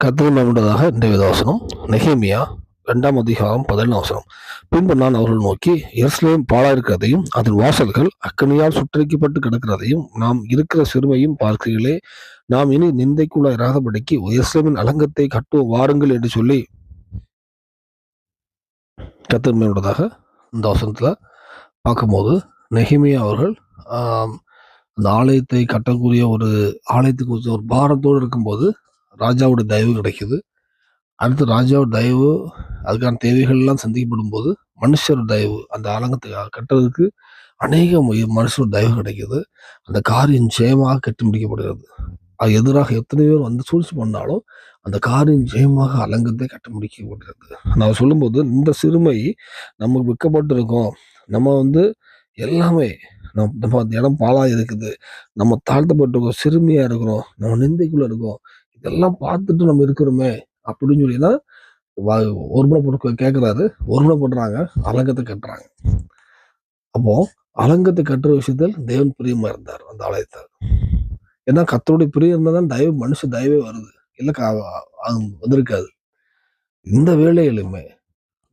கர்த்தர் நம்முடையதாக இன்றைய வேதவசனம் நெகேமியா ரெண்டாம் அதிகாரம் பதினேழாம் வசனம். பின்பு நான் அவர்கள் நோக்கி எருசலேம் பாழாயிருக்கிறதையும் அதன் வாசல்கள் அக்கனியால் சுற்றறிக்கப்பட்டு கிடக்கிறதையும் நாம் இருக்கிற சிறுமையும் பார்க்கிறீர்களே. நாம் இனி நிந்தைக்குள்ள இராதபடிக்கு எருசலேமின் அலங்கத்தை கட்டுவோம் வாருங்கள் என்று சொல்லி கத்தன்மையுடையதாக இந்த வசனத்தில் பார்க்கும்போது நெஹிமியா அவர்கள் அந்த ஆலயத்தை கட்டக்கூடிய ஒரு ஆலயத்துக்கு ஒரு- ஒரு பாரத்தோடு இருக்கும்போது ராஜாவோட தயவு கிடைக்குது. அடுத்து ராஜாவோட தயவு அதுக்கான தேவைகள்லாம் சந்திக்கப்படும் போது மனுஷர் தயவு அந்த ஆலங்கத்தை கட்டுறதுக்கு அநேக மு- மனுஷர் தயவு கிடைக்குது. அந்த காரியம் ஜெயமாக கட்டி முடிக்கப்படுகிறது. அது எதிராக எத்தனை பேர் வந்து சூழ்ச்சி பண்ணாலும் அந்த காரியம் ஜெயமாக அலங்கத்தை கட்ட முடிக்கப்படுகிறது. நான் சொல்லும்போது இந்த சிறுமை நமக்கு விற்கப்பட்டிருக்கோம். நம்ம வந்து எல்லாமே நம்ம நம்ம அந்த இடம் பாலாக இருக்குது நம்ம தாழ்த்தப்பட்டிருக்கோம் சிறுமியாக இருக்கிறோம். நம்ம நிந்தைக்குள்ளே இருக்கோம். இதெல்லாம் பார்த்துட்டு நம்ம இருக்கிறோமே அப்படின்னு சொல்லி தான் ஒருமுறை போட்டு கேட்குறாரு ஒருமுனைப்படுறாங்க அலங்கத்தை கட்டுறாங்க. அப்போ அலங்கத்தை கட்டுற விஷயத்தில் தேவன் பிரியமா இருந்தார் அந்த ஆலயத்தை ஏன்னா கத்தருடைய பிரியம் இருந்தால் தான் தயவு மனுஷ தயவே வருது. இல்லை அது வந்திருக்காது. இந்த வேலையிலுமே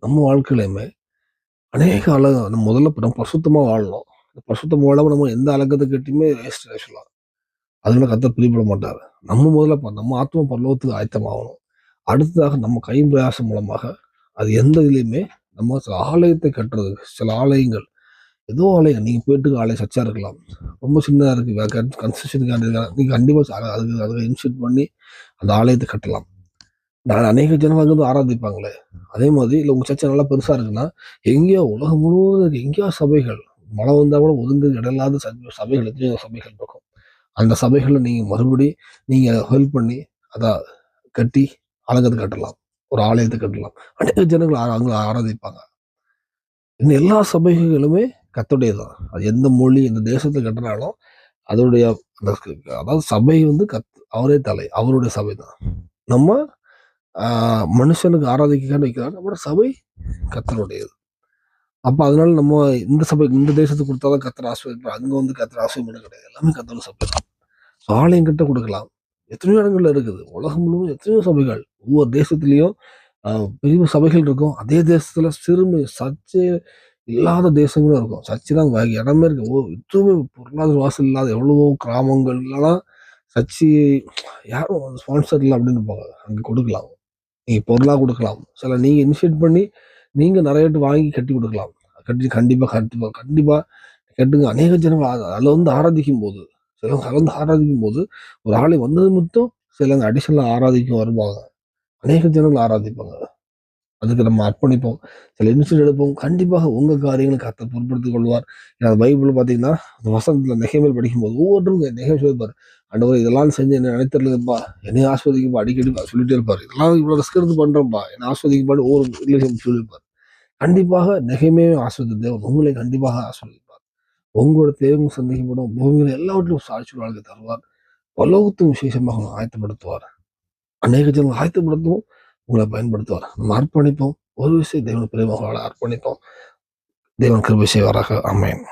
நம்ம வாழ்க்கையிலுமே அநேக அழக நம்ம முதல்ல நம்ம பசுத்தமாக வாழணும். இந்த பசுத்தம் வாழாம நம்ம எந்த அலங்கத்தை கட்டியுமே வேஸ்ட் சொல்லலாம். அதனால கத்த பிரிப்பட மாட்டார் நம்ம முதல்ல ப- நம்ம ஆத்ம பரலோகத்துக்கு ஆயத்தமாகணும். அடுத்ததாக நம்ம கை பிரயாசம் மூலமாக அது எந்த இதுலையுமே நம்ம சில ஆலயத்தை கட்டுறது சில ஆலயங்கள். ஏதோ ஆலயம் நீங்கள் போயிட்டு ஆலயம் சர்ச்சாக இருக்கலாம். ரொம்ப சின்னதா இருக்கு. கன்ஸ்ட்ரக்ஷனுக்கு நீங்கள் கண்டிப்பாக ச- அதுக்கு அதுக்கு இன்ஸ்டியூட் பண்ணி அந்த ஆலயத்தை கட்டலாம். நான் அநேக ஜனங்க வந்து ஆராதிப்பாங்களே. அதே மாதிரி இல்லை உங்கள் சர்ச்சை நல்லா பெருசாக இருக்குன்னா எங்கேயோ உலகம் முழுவதும் எங்கேயோ சபைகள். மழை வந்தால் கூட ஒதுங்க இடம் இல்லாத சபைகள் எத்தனையோ சபைகள் இருக்கும். அந்த சபைகளை நீங்கள் மறுபடி நீங்கள் ஹெல்ப் பண்ணி அதை கட்டி அழகத்தை கட்டலாம். ஒரு ஆலயத்தை கட்டலாம். அநேக ஜனங்கள் ஆ- ஆராதிப்பாங்க. இன்னும் எல்லா சபைகளுமே கத்துடையதான் அது எந்த மொழி எந்த தேசத்தை கட்டினாலும் அதோடைய அந்த அதாவது சபை வந்து கத் அவரே தலை அவருடைய சபை தான் நம்ம மனுஷனுக்கு ஆராதிக்கான வைக்கிறார் நம்மளோட சபை கத்தருடையது அப்போ அதனால நம்ம இந்த சபை இந்த தேசத்துக்கு கொடுத்தாதான் கத்தர் ஆசிரியர் அங்கே வந்து கத்தர் ஆசிரியர் கிடையாது. எல்லாமே கத்தர் சபை தான். ஆலயம் கிட்ட கொடுக்கலாம். எத்தனையோ இடங்கள்ல இருக்குது. உலகம் முழுவதும் எத்தனையோ சபைகள். ஒவ்வொரு தேசத்துலேயும் பெரிய சபைகள் இருக்கும். அதே தேசத்துல சிறுமை சர்ச்சை இல்லாத தேசங்களும் இருக்கும். சர்ச்சை தான் வகை. இடமே இருக்கு. ஓ எதுவுமே பொருளாதார வாசல் இல்லாத எவ்வளவோ கிராமங்கள்லாம் சர்ச்சை யாரும் ஸ்பான்சர் இல்லை அப்படின்னு இருப்பாங்க. அங்கே கொடுக்கலாம். நீங்கள் பொருளாக கொடுக்கலாம். சில நீங்கள் இனிஷியேட் பண்ணி நீங்கள் நிறைய வாங்கி கட்டி கொடுக்கலாம். கட்டி கண்டிப்பாக கண்டிப்பாக கண்டிப்பாக கட்டுங்க. அநேக ஜனங்கள் அதில் வந்து ஆராதிக்கும் போது சிலவங்க கலந்து ஆராதிக்கும் போது ஒரு ஆளை வந்தது மட்டும் சிலவங்க அடிஷனலா ஆராதிக்கும் வருவாங்க. அநேக ஜனங்கள் ஆராதிப்பாங்க. அதுக்கு நம்ம அர்ப்பணிப்போம். சில இன்ஸ்டியூட் எடுப்போம். கண்டிப்பாக உங்கள் காரியங்களை கத்த பொருட்படுத்திக் கொள்வார். ஏன்னா பைபிள் பார்த்தீங்கன்னா அந்த வசனத்தில் நெகைமேல் படிக்கும்போது ஒவ்வொருத்தரும் நெகை சொல்லிப்பார் ஒரு இதெல்லாம் செஞ்சு என்ன நினைத்திருக்குப்பா என்னை ஆஸ்வதிக்கப்பா அடிக்கடி சொல்லிட்டே இருப்பார். இதெல்லாம் இவ்வளோ ரிஸ்க் எடுத்து பண்ணுறோம்ப்பா என்ன ஆஸ்வதிக்கப்பாடு ஒவ்வொரு ரிலேஷன் சொல்லியிருப்பார். கண்டிப்பாக நெகைமே ஆஸ்வதி தேவன் உங்களை கண்டிப்பாக ஆஸ்வதிப்பார் உங்களோட தேவையும் சந்தேகப்படும் பூமியில எல்லாவற்றிலும் சாட்சி வாழ்க்கை தருவார். பலோகத்தும் விசேஷமாக உங்களை ஆயத்தப்படுத்துவார். அநேக ஜனங்கள் ஆயத்தப்படுத்தவும் உங்களை பயன்படுத்துவார். நம்ம அர்ப்பணிப்போம். ஒரு விஷயம் தேவன் பிரேமாக அர்ப்பணிப்போம். தேவன் கிருபை செய்வாராக. அமையும்